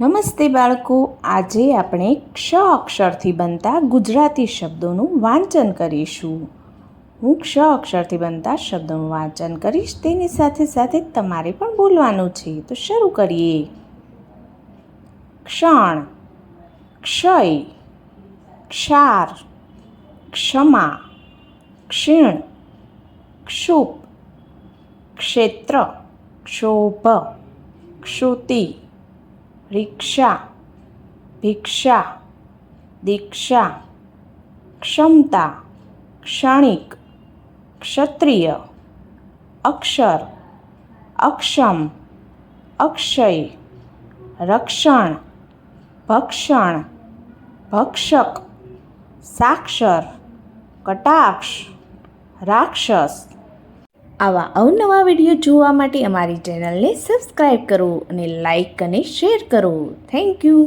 નમસ્તે બાળકો. આજે આપણે ક્ષ અક્ષરથી બનતા ગુજરાતી શબ્દોનું વાંચન કરીશું. હું ક્ષ અક્ષરથી બનતા શબ્દોનું વાંચન કરીશ. તેની સાથે સાથે તમારે પણ બોલવાનું છે. તો શરૂ કરીએ. ક્ષણ. ક્ષય. ક્ષાર. ક્ષમા. ક્ષીણ. ક્ષુપ. ક્ષેત્ર. ક્ષોભ. ક્ષુતિ. રિક્ષા, ભિક્ષા, દીક્ષા, ક્ષમતા, ક્ષણિક, ક્ષત્રિય, અક્ષર, અક્ષમ, અક્ષય, રક્ષણ, ભક્ષણ, ભક્ષક, સાક્ષર, કટાક્ષ, રાક્ષસ. આવા અવનવા વીડિયો જોવા માટે અમારી ચેનલને સબસ્ક્રાઈબ કરો અને લાઈક અને શેર કરો. Thank you